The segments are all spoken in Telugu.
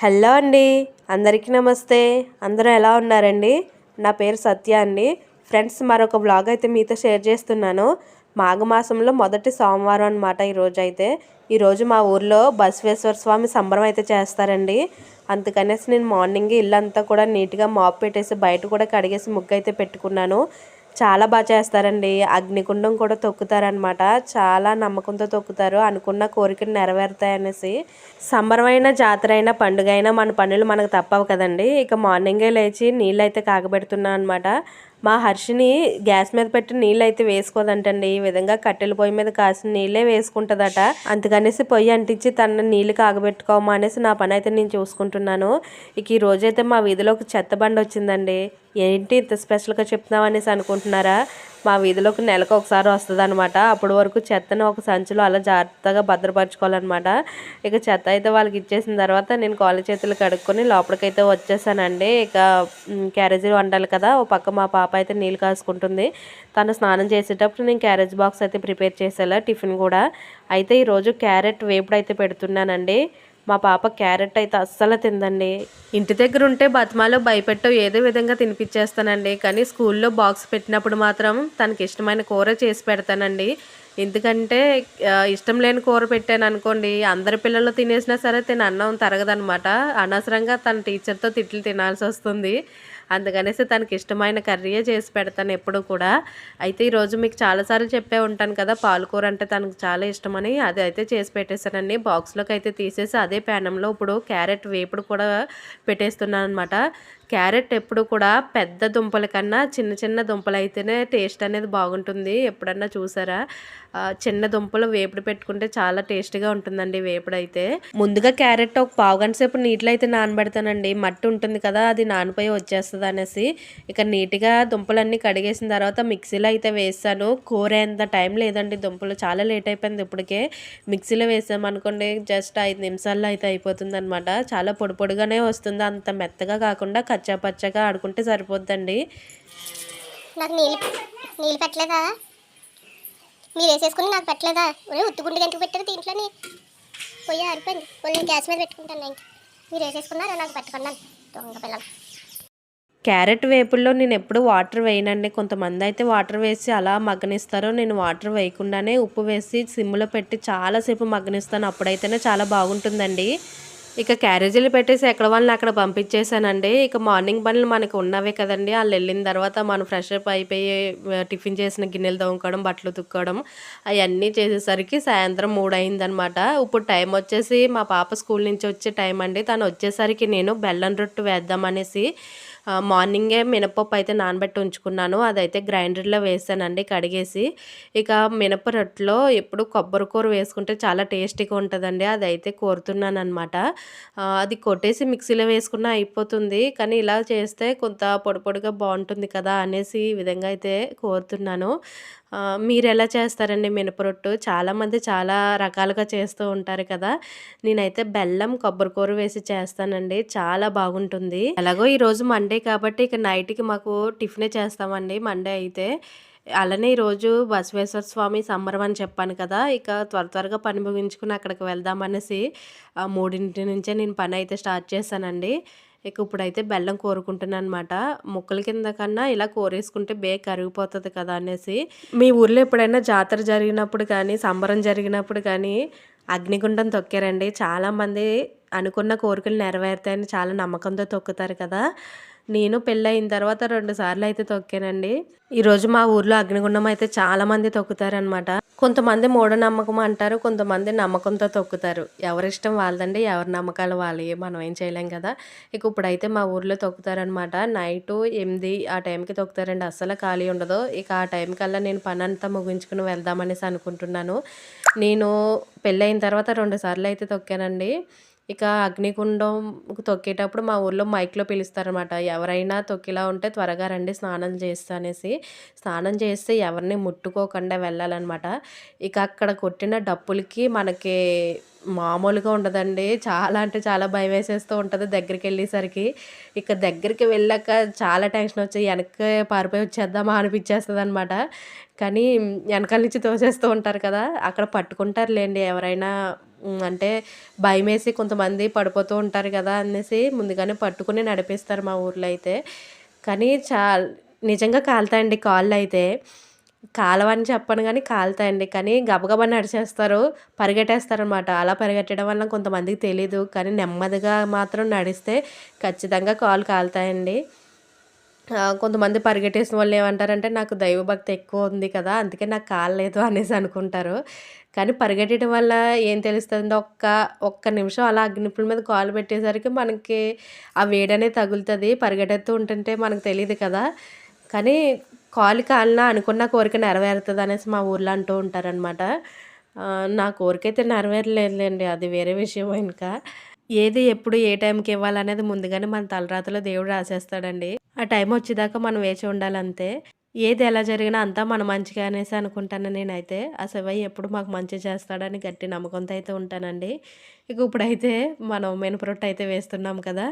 హలో అండి. అందరికీ నమస్తే. అందరూ ఎలా ఉన్నారండి? నా పేరు సత్య అండి. ఫ్రెండ్స్ మరొక బ్లాగ్ అయితే మీతో షేర్ చేస్తున్నాను. మాఘమాసంలో మొదటి సోమవారం అనమాట ఈరోజు అయితే ఈరోజు మా ఊర్లో బసవేశ్వర స్వామి సంబరం అయితే చేస్తారండి. అందుకనేసి నేను మార్నింగ్ ఇల్లంతా కూడా నీట్గా మాప్ పెట్టేసి బయట కూడా కడిగేసి ముగ్గు అయితే పెట్టుకున్నాను. చాలా బాగా చేస్తారండి. అగ్నికుండం కూడా తొక్కుతారనమాట. చాలా నమ్మకంతో తొక్కుతారు. అనుకున్న కోరికలు నెరవేరుతాయనేసి. సంబరమైన జాతర అయినా పండుగ అయినా మన పనులు మనకు తప్పవు కదండి. ఇక మార్నింగే లేచి నీళ్ళు అయితే కాగబెడుతున్నాను అనమాట. మా హర్షిని గ్యాస్ మీద పెట్టి నీళ్ళు అయితే వేసుకోదంటండి. ఈ విధంగా కట్టెల పొయ్యి మీద కాసిన నీళ్ళే వేసుకుంటుందట. అందుకనేసి పొయ్యి అంటించి తన నీళ్ళు కాగబెట్టుకోమా అనేసి నా పని అయితే నేను చూసుకుంటున్నాను. ఇక ఈ రోజైతే మా వీధిలో ఒక చెత్త బండి వచ్చిందండి ఏంటి ఇంత స్పెషల్గా చెప్తున్నావు అనేసి అనుకుంటున్నారా? మా వీధిలోకి నెలకు ఒకసారి వస్తుంది అనమాట అప్పటి వరకు చెత్తను ఒక సంచిలో అలా జాగ్రత్తగా భద్రపరచుకోవాలన్నమాట. ఇక చెత్త అయితే వాళ్ళకి ఇచ్చేసిన తర్వాత నేను కాళ్ళ చేతులు కడుక్కొని లోపలికైతే వచ్చేసానండి. ఇక క్యారేజీలు వండాలి కదా. ఓ పక్క మా పాప అయితే నీళ్ళు కాసుకుంటుంది. తను స్నానం చేసేటప్పుడు నేను క్యారేజ్ బాక్స్ అయితే ప్రిపేర్ చేసేలా టిఫిన్ కూడా. అయితే ఈరోజు క్యారెట్ వేపుడు అయితే పెడుతున్నానండి. మా పాప క్యారెట్ అయితే అస్సలు తిందండి. ఇంటి దగ్గర ఉంటే బతిమాలో భయపెట్టో ఏదో విధంగా తినిపించేస్తానండి కానీ స్కూల్లో బాక్స్ పెట్టినప్పుడు మాత్రం తనకి ఇష్టమైన కూర చేసి పెడతానండి. ఎందుకంటే ఇష్టం లేని కూర పెట్టాను అనుకోండి అందరి పిల్లలు తినేసినా సరే తిన అన్నం తరగదనమాట అనవసరంగా తన టీచర్తో తిట్లు తినాల్సి వస్తుంది. అందుకనేసి తనకి ఇష్టమైన కర్రీయే చేసి పెడతాను ఎప్పుడు కూడా. అయితే ఈరోజు మీకు చాలాసార్లు చెప్పే ఉంటాను కదా పాలకూర అంటే తనకు చాలా ఇష్టమని అది అయితే చేసి పెట్టేశానండి. బాక్స్లోకి అయితే తీసేసి అదే ప్యానంలో ఇప్పుడు క్యారెట్ వేపుడు కూడా పెట్టేస్తున్నాను అనమాట క్యారెట్ ఎప్పుడు కూడా పెద్ద దుంపల కన్నా చిన్న చిన్న దుంపలు అయితేనే టేస్ట్ అనేది బాగుంటుంది. ఎప్పుడన్నా చూసారా? చిన్న దుంపలు వేపుడు పెట్టుకుంటే చాలా టేస్టీగా ఉంటుందండి వేపుడు అయితే ముందుగా క్యారెట్ ఒక పావు గంట సేపు నీటిలో అయితే నానబెడతానండి. మట్టి ఉంటుంది కదా అది నానిపోయి వచ్చేస్తుంది. అనేసి ఇక నీట్గా దుంపలన్నీ కడిగేసిన తర్వాత మిక్సీలో అయితే వేసాను కూర ఎంత టైం లేదండి దుంపలు. చాలా లేట్ అయిపోయింది ఇప్పటికే. మిక్సీలో వేసామనుకోండి జస్ట్ ఐదు నిమిషాల్లో అయితే అయిపోతుంది అనమాట చాలా పొడి పొడిగానే వస్తుంది. అంత మెత్తగా కాకుండా కచ్చా పచ్చగా ఆడుకుంటే సరిపోద్దండి. నాకు నీళ్ళు నీళ్ళు పెట్టలేదా? మీరు వేసేసుకుని నాకు పెట్టలేదా? ఒరే ఉత్తుగుండి ఎందుకు పెట్టారు దీంట్లోని? పోయి ఆరిపోయింది. కొన్ని గ్యాస్ మీద పెట్టుకుంటాను ఇంక మీరు వేసేసుకున్నారా? నాకు పెట్టుకున్నాను దొంగ పిల్లలు. క్యారెట్ వేపుల్లో నేను ఎప్పుడు వాటర్ వేయనండి. కొంతమంది అయితే వాటర్ వేసి అలా మగ్గనిస్తారో నేను వాటర్ వేయకుండానే ఉప్పు వేసి సిమ్లో పెట్టి చాలాసేపు మగ్గనిస్తాను. అప్పుడైతేనే చాలా బాగుంటుందండి. ఇక క్యారేజీలు పెట్టేసి ఎక్కడ వాళ్ళని అక్కడ పంపించేశానండి. ఇక మార్నింగ్ పనులు మనకు ఉన్నవే కదండి. వాళ్ళు వెళ్ళిన తర్వాత మనం ఫ్రెష్ అప్ అయిపోయి టిఫిన్ చేసిన గిన్నెలు తోముకోవడం బట్టలు తుక్కోవడం అవన్నీ చేసేసరికి సాయంత్రం మూడు అయిందనమాట ఇప్పుడు టైం వచ్చేసి మా పాప స్కూల్ నుంచి వచ్చే టైం అండి. తను వచ్చేసరికి నేను బెల్లం రొట్టు వేద్దామనేసి మార్నింగే మినపప్పు అయితే నానబెట్టి ఉంచుకున్నాను. అదైతే గ్రైండర్లో వేసానండి కడిగేసి. ఇక మినప రొట్టెలో ఎప్పుడు కొబ్బరి కూర వేసుకుంటే చాలా టేస్టీగా ఉంటుందండి. అదైతే కోరుతున్నాను అనమాట అది కొట్టేసి మిక్సీలో వేసుకున్న అయిపోతుంది. కానీ ఇలా చేస్తే కొంత పొడి పొడిగా బాగుంటుంది కదా అనేసి ఈ విధంగా అయితే కోరుతున్నాను. మీరు ఎలా చేస్తారండి మినపరొట్టు? చాలామంది చాలా రకాలుగా చేస్తూ ఉంటారు కదా. నేనైతే బెల్లం కొబ్బరికూర వేసి చేస్తానండి. చాలా బాగుంటుంది. ఎలాగో ఈరోజు మండే కాబట్టి ఇక నైట్కి మాకు టిఫినే చేస్తామండి మండే అయితే. అలానే ఈరోజు బసవేశ్వర స్వామి సంబరం అని చెప్పాను కదా. ఇక త్వర త్వరగా పని ముగించుకుని అక్కడికి వెళ్దామనేసి మూడింటి నుంచే నేను పని అయితే స్టార్ట్ చేశానండి. ఇక ఇప్పుడైతే బెల్లం కోరుకుంటున్నాను అనమాట ముక్కల కింద కన్నా ఇలా కోరేసుకుంటే బే కరిగిపోతుంది కదా అనేసి. మీ ఊర్లో ఎప్పుడైనా జాతర జరిగినప్పుడు కానీ సంబరం జరిగినప్పుడు కానీ అగ్నిగుండం తొక్కారండి. చాలామంది అనుకున్న కోరికలు నెరవేరుతాయని చాలా నమ్మకంతో తొక్కుతారు కదా. నేను పెళ్ళయిన తర్వాత రెండు సార్లు అయితే తొక్కానండి. ఈరోజు మా ఊర్లో అగ్నిగుండం అయితే చాలామంది తొక్కుతారనమాట. కొంతమంది మూఢనమ్మకం అంటారు కొంతమంది నమ్మకంతో తొక్కుతారు. ఎవరిష్టం వాళ్ళదండి ఎవరి నమ్మకాలు వాళ్ళే మనం ఏం చేయలేం కదా. ఇక ఇప్పుడైతే మా ఊర్లో తొక్కుతారనమాట నైట్ ఎనిమిది ఆ టైంకి తొక్కుతారండి. అస్సలు ఖాళీ ఉండదు. ఇక ఆ టైం కల్లా నేను పని అంతా ముగించుకుని వెళ్దామనేసి అనుకుంటున్నాను. నేను పెళ్ళైన తర్వాత రెండు సార్లు అయితే తొక్కానండి. ఇక అగ్నికుండం తొక్కేటప్పుడు మా ఊర్లో మైక్లో పిలుస్తారనమాట ఎవరైనా తొక్కిలా ఉంటే త్వరగా రండి స్నానం చేస్తా అనేసి. స్నానం చేస్తే ఎవరిని ముట్టుకోకుండా వెళ్ళాలన్నమాట. ఇక అక్కడ కొట్టిన డప్పులకి మనకి మామూలుగా ఉండదండి. చాలా అంటే చాలా భయం వేసేస్తూ ఉంటుంది దగ్గరికి వెళ్ళేసరికి. ఇక దగ్గరికి వెళ్ళాక చాలా టెన్షన్ వచ్చి వెనక్కి పారిపోయి వచ్చేద్దామా అనిపించేస్తుంది అనమాట కానీ వెనకాల నుంచి తోసేస్తూ ఉంటారు కదా అక్కడ పట్టుకుంటారులేండి ఎవరైనా అంటే భయం వేసి కొంతమంది పడిపోతూ ఉంటారు కదా అనేసి ముందుగానే పట్టుకుని నడిపిస్తారు మా ఊర్లో అయితే. కానీ చా నిజంగా కాలుతాయండి కాళ్ళు అయితే. కాలవని చెప్పను కానీ కాలుతాయండి. కానీ గబగబా నడిచేస్తారు పరిగెట్టేస్తారనమాట. అలా పరిగెట్టడం వల్ల కొంతమందికి తెలీదు. కానీ నెమ్మదిగా మాత్రం నడిస్తే ఖచ్చితంగా కాలు కాలుతాయండి. కొంతమంది పరిగెట్టేసిన వాళ్ళు ఏమంటారంటే నాకు దైవభక్తి ఎక్కువ ఉంది కదా అందుకే నాకు కాలేదు అనేసి అనుకుంటారు. కానీ పరిగెట్టడం వల్ల ఏం తెలుస్తుంది ఒక్క ఒక్క నిమిషం అలా అగ్నిపుల మీద కాలు పెట్టేసరికి మనకి ఆ వేడనే తగులుతుంది. పరిగెడుతూ ఉంటుంటే మనకు తెలియదు కదా. కానీ కాలు కాలినా అనుకున్న కోరిక నెరవేరుతుంది అనేసి మా ఊర్లో అంటూ ఉంటారనమాట నా కోరిక అయితే నెరవేరలేదులేండి అది వేరే విషయం ఇంకా. ఏది ఎప్పుడు ఏ టైంకి ఇవ్వాలనేది ముందుగానే మన తలరాతలో దేవుడు రాసేస్తాడండి. ఆ టైం వచ్చేదాకా మనం వేచి ఉండాలంతే. ఏది ఎలా జరిగినా అంతా మన మంచిగా అనేసి అనుకుంటాను నేనైతే. ఆ శివయ్య ఎప్పుడు మాకు మంచి చేస్తాడని గట్టి నమ్మకంతో అయితే ఉంటానండి. ఇక ఇప్పుడైతే మనం మినపరొట్టు అయితే వేస్తున్నాం కదా.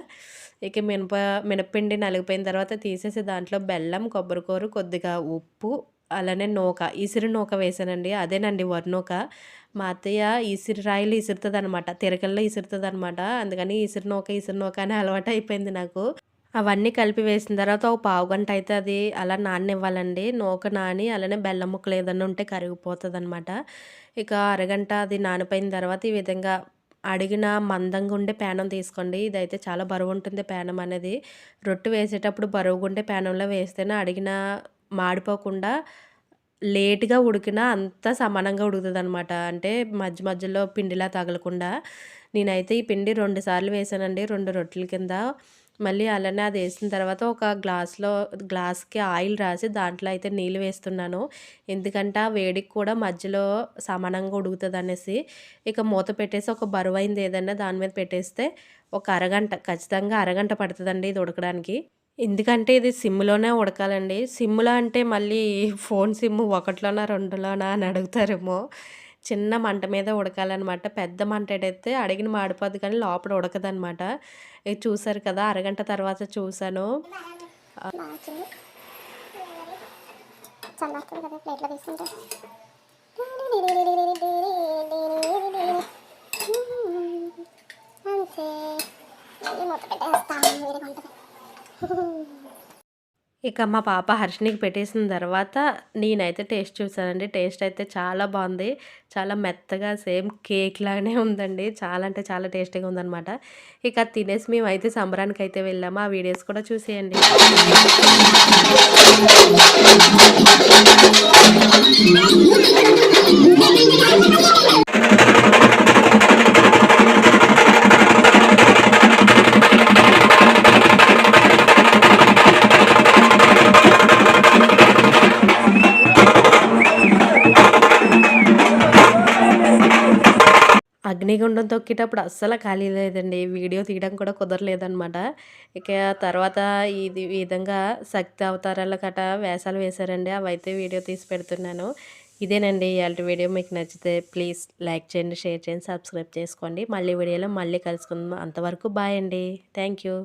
ఇక మినప మినప్పిండి నలిగిపోయిన తర్వాత తీసేసి దాంట్లో బెల్లం కొబ్బరికూర కొద్దిగా ఉప్పు అలానే నూక ఇసిరి నూక వేసానండి. అదేనండి వరినూక మా అత్తయ్య ఇసిరి రాయిలు ఇసురుతుంది అనమాట తిరకల్లో ఇసురుతుంది అనమాట అందుకని ఈసిరి నూక ఇసిరి నూక అని అలవాటు అయిపోయింది నాకు. అవన్నీ కలిపి వేసిన తర్వాత ఒక పావు గంట అయితే అది అలా నాననివ్వాలండి. నూక నాని అలానే బెల్లం ముక్కలు ఏదన్నా ఉంటే కరిగిపోతుంది అనమాట ఇక అరగంట అది నానిపోయిన తర్వాత ఈ విధంగా అడిగిన మందంగా ఉండే పేనం తీసుకోండి. ఇదైతే చాలా బరువు ఉంటుంది పేనం అనేది. రొట్టె వేసేటప్పుడు బరువుగా ఉండే పేనంలో వేస్తేనే అడిగిన మాడిపోకుండా లేట్గా ఉడికినా అంత సమానంగా ఉడుకుతుంది అనమాట అంటే మధ్య మధ్యలో పిండిలా తగలకుండా. నేనైతే ఈ పిండి రెండు సార్లు వేసానండి. రెండు రొట్టెల కింద. మళ్ళీ అలానే అది వేసిన తర్వాత ఒక గ్లాస్లో గ్లాస్కి ఆయిల్ రాసి దాంట్లో అయితే నీళ్ళు వేస్తున్నాను. ఎందుకంటే ఆ వేడికి కూడా మధ్యలో సమానంగా ఉడుకుతుంది అనేసి ఇక మూత పెట్టేసి ఒక బరువైంది ఏదైనా దాని మీద పెట్టేస్తే ఒక అరగంట ఖచ్చితంగా అరగంట పడుతుందండి ఇది ఉడకడానికి. ఎందుకంటే ఇది సిమ్లోనే ఉడకాలండి. సిమ్లో అంటే మళ్ళీ ఫోన్ సిమ్ ఒకటిలోనా రెండులోనా అని అడుగుతారేమో. చిన్న మంట మీద ఉడకాలన్నమాట. పెద్ద మంట అయితే అడిగిన మాడిపోద్ది కానీ లోపల ఉడకదనమాట ఇది చూసారు కదా అరగంట తర్వాత చూసాను. అంతే మళ్ళీ మూత పెట్టేస్తాం వేడిగా ఉంటుంది ఇక మా పాప హర్షినికి పెట్టేసిన తర్వాత నేనైతే టేస్ట్ చూసానండి టేస్ట్ అయితే చాలా బాగుంది. చాలా మెత్తగా సేమ్ కేక్ లాగానే ఉందండి. చాలా అంటే చాలా టేస్టీగా ఉందన్నమాట. ఇక తినేసి మేమైతే సంబరానికి అయితే వెళ్ళాము. ఆ వీడియోస్ కూడా చూసేయండి. గుండం తొక్కేటప్పుడు అస్సలు ఖాళీ లేదండి. వీడియో తీయడం కూడా కుదరలేదనమాట ఇక తర్వాత ఇది విధంగా శక్తి అవతారాల కట వేషాలు వేశారండి. అవైతే వీడియో తీసి పెడుతున్నాను. ఇదేనండి ఇవాళ వీడియో. మీకు నచ్చితే ప్లీజ్ లైక్ చేయండి షేర్ చేయండి సబ్స్క్రైబ్ చేసుకోండి. మళ్ళీ వీడియోలో మళ్ళీ కలుసుకుందాం. అంతవరకు బాయ్ అండి. Thank you.